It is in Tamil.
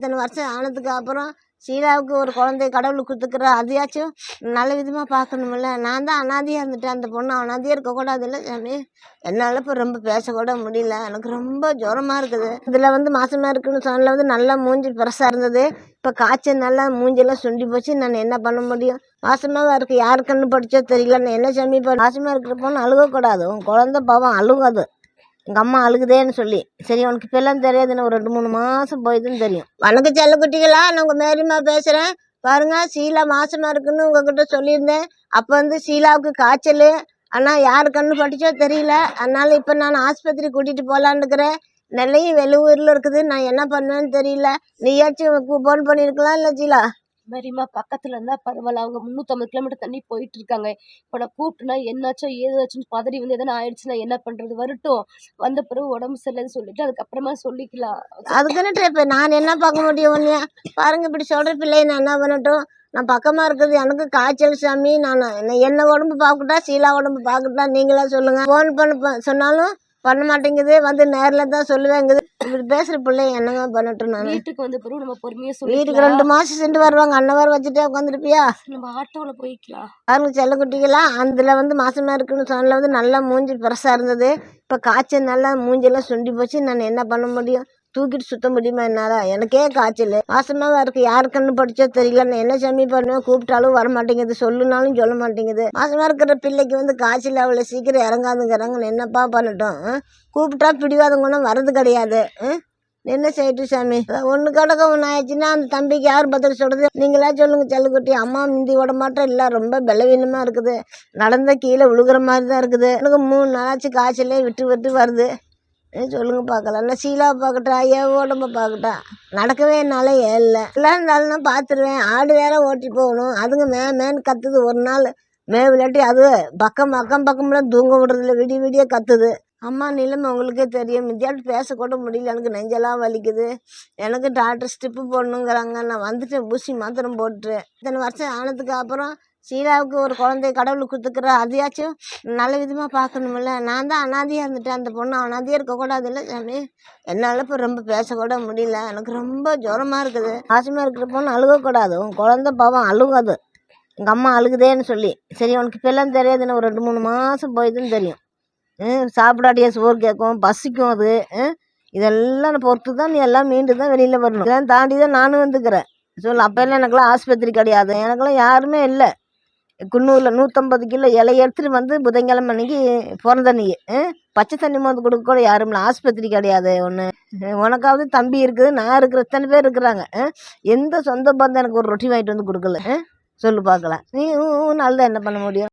இத்தனை வருஷம் ஆனதுக்கு அப்புறம் ஷீலாவுக்கு ஒரு குழந்தைய கடவுள் கொடுத்துக்கிற அதையாச்சும் நல்ல விதமாக பார்க்கணுமில்ல நான் தான் அனாதையாக இருந்துட்டேன். அந்த பொண்ணு அனாதையாக இருக்கக்கூடாதுல்ல சாமி. என்னால் இப்போ ரொம்ப பேசக்கூட முடியல. எனக்கு ரொம்ப ஜுரமாக இருக்குது. இதில் வந்து மாசமாக இருக்குன்னு சொன்னதில் வந்து நல்லா மூஞ்சி பெருசாக இருந்தது. இப்போ காய்ச்சல் நல்லா மூஞ்செல்லாம் சுண்டி போச்சு. நான் என்ன பண்ண முடியும்? மாசமாக இருக்கு. யார் கண்ணு படிச்சோ தெரியல. நான் என்ன சாமி இப்போ மாசமாக இருக்கிற பொண்ணு அழுகக்கூடாது. உன் குழந்த பாவம் அழுகாது. எங்கள் அம்மா அழுகுதேன்னு சொல்லி. சரி உனக்கு இப்பெல்லாம் தெரியாதுன்னு ஒரு ரெண்டு மூணு மாதம் போயிதுன்னு தெரியும். வணக்கம் செல்ல குட்டிகளா நான் உங்கள் மேரிமா பேசுகிறேன் பாருங்க சீலா மாசமாக இருக்குன்னு உங்ககிட்ட சொல்லியிருந்தேன். அப்போ வந்து சீலாவுக்கு காய்ச்சல். ஆனால் யார் கண்ணு பட்டுச்சோ தெரியல. அதனால் இப்போ நான் ஆஸ்பத்திரி கூட்டிகிட்டு போகலான்னு இருக்கிறேன். நெல்லையும் வெளியூரில் இருக்குது. நான் என்ன பண்ணுவேன்னு தெரியல. நீயாச்சும் ஃபோன் பண்ணியிருக்கலாம் இல்லை சீலா? மாதிரிம்மா பக்கத்துல இருந்தா பரவாயில்ல அவங்க முந்நூற்றம்பது கிலோமீட்டர் தண்ணி போயிட்டு இருக்காங்க இப்போ நான் கூப்பிட்டுனா என்னாச்சோ ஏதாச்சும் பதறி வந்து எதனா ஆயிடுச்சுன்னா என்ன பண்றது? வரட்டும். வந்த பிறகு உடம்பு சரியில்லைன்னு சொல்லிட்டு அதுக்கப்புறமா சொல்லிக்கலாம். அதுக்குன்னுட்டு இப்போ நான் என்ன பார்க்க முடியும் உன்னைய? பாருங்க இப்படி சொல்கிற பிள்ளைய நான் என்ன பண்ணட்டும்? நான் பக்கமாக இருக்குது எனக்கு காய்ச்சல் சாமி நான் என்ன- உடம்பு பார்க்கட்டா சீலா உடம்பு பார்க்கட்டா நீங்களா சொல்லுங்கள் ஃபோன் பண்ண சொன்னாலும் பண்ண மாட்டேங்குது. வந்து நேரில் தான் சொல்லுவேங்குது. இப்படி பேசுகிற பிள்ளைய என்னங்க பண்ணட்டும் நான்? வீட்டுக்கு வந்த பிறகு நம்ம பொறுமையா வீட்டுக்கு சொல்லிக்கலாம் ரெண்டு மாதம் சென்று வருவாங்க. அன்னவாரம் வச்சுட்டே உட்காந்துருப்பியா நம்ம ஆட்டோல போய்க்கலாம். பாருங்க செல்லக்குட்டிகளாம் அதில் வந்து மாசமாக இருக்குன்னு சொன்னதில் வந்து நல்லா மூஞ்சி பெருசாக இருந்தது. இப்போ காய்ச்சல் நல்லா மூஞ்செல்லாம் சுண்டி போச்சு. நான் என்ன பண்ண முடியும்? தூக்கிட்டு சுத்த முடியுமா என்னால்? எனக்கே காய்ச்சல். மாசமாக இருக்கு. யாருக்குன்னு கண்ணு படிச்சோ தெரியல நான் என்ன சாமி பண்ணுவேன் கூப்பிட்டாலும் வர மாட்டேங்குது சொல்லுனாலும் சொல்ல மாட்டேங்குது. மாசமாக இருக்கிற பிள்ளைக்கு வந்து காய்ச்சல் அவ்வளோ சீக்கிரம் இறங்காதுங்கிறாங்க என்னப்பா பண்ணட்டும் கூப்பிட்டா பிடிவாதங்கன்னா வர்றது கிடையாது என்ன செய்யட்டும் சாமி? ஒன்று கடக்க ஒன்று ஆயிடுச்சுன்னா அந்த தம்பிக்கு யார் பதில் சொல்கிறது நீங்களா சொல்லுங்க செல்லுக்குட்டி. அம்மா மிந்தி விட மாட்டோம் இல்லை. ரொம்ப பலவீனமாக இருக்குது. நடந்த கீழே விழுகிற மாதிரி தான் இருக்குது. எனக்கு மூணு நாளாச்சு காய்ச்சலே விட்டு விட்டு வருது. சொல்லுங்க பார்க்கலாம். நான் சீலாவை பார்க்கட்டா என் உடம்ப பார்க்கட்டா. நடக்கவே என்னால் இல்லை எல்லாம் இருந்தாலும் நான் பார்த்துருவேன். ஆடு வேற ஓட்டி போகணும். அதுங்க மே மேன்னு கத்துது. ஒரு நாள் மே விளையாட்டி அது பக்கம் பக்கம் பக்கம்லாம் தூங்க விடுறதில்ல விடிய விடிய கத்துது. அம்மா நிலைமை உங்களுக்கே தெரியும். மிதியாட்டு பேசக்கூட முடியல. எனக்கு நெஞ்செல்லாம் வலிக்குது. எனக்கு டாக்டர் ஸ்டிப்பு போடணுங்கிறாங்க. நான் வந்துட்டேன். ஊசி மாத்திரம் போட்டு இத்தனை வருஷம் ஆனதுக்கு அப்புறம் சீலாவுக்கு ஒரு குழந்தைய கடவுள் கொடுத்துக்கிற அதையாச்சும் நல்ல விதமாக பார்க்கணுமில்ல நான் தான் அனாதையாக இருந்துட்டேன். அந்த பொண்ணு அனாதையாக இருக்கக்கூடாதுல்ல சாமி. என்னால் இப்போ ரொம்ப பேசக்கூட முடியல. எனக்கு ரொம்ப ஜுரமாக இருக்குது. ஆசமாக இருக்கிற பொண்ணு அழுகக்கூடாது. உன் குழந்த பாவம் அழுகாது. எங்கள் அம்மா அழுகுதேன்னு சொல்லி. சரி உனக்கு இப்பெல்லாம் தெரியாதுன்னு ஒரு ரெண்டு மூணு மாதம் போயிதுன்னு தெரியும். ம், சாப்பிடாட்டியே சோறு கேட்கும் பசிக்கும் அது. இதெல்லாம் இதெல்லாம் பொறுத்து தான் நீ எல்லாம் மீண்டு தான் வெளியில் வரணும். இதெல்லாம் தாண்டி தான் நானும் வந்துக்கிறேன். சொல்லு அப்போல்லாம் எனக்குலாம் ஆஸ்பத்திரி கிடையாது. எனக்கெல்லாம் யாருமே இல்லை. குன்னூரில் நூற்றம்பது கிலோ இலைய எடுத்துகிட்டு வந்து புதன்கிழமை அன்னைக்கு பிறந்த நீ பச்சை தண்ணி மருந்து கொடுக்க கூட யாரும் இல்லை ஆஸ்பத்திரி கிடையாது ஒன்று உனக்காவது தம்பி இருக்குது நான் இருக்கிற இத்தனை பேர் இருக்கிறாங்க எந்த சொந்த பந்தம் எனக்கு ஒரு ரொட்டி வாங்கிட்டு வந்து கொடுக்கல சொல்லு பார்க்கலாம். நீ நல்லதா என்ன பண்ண முடியும்?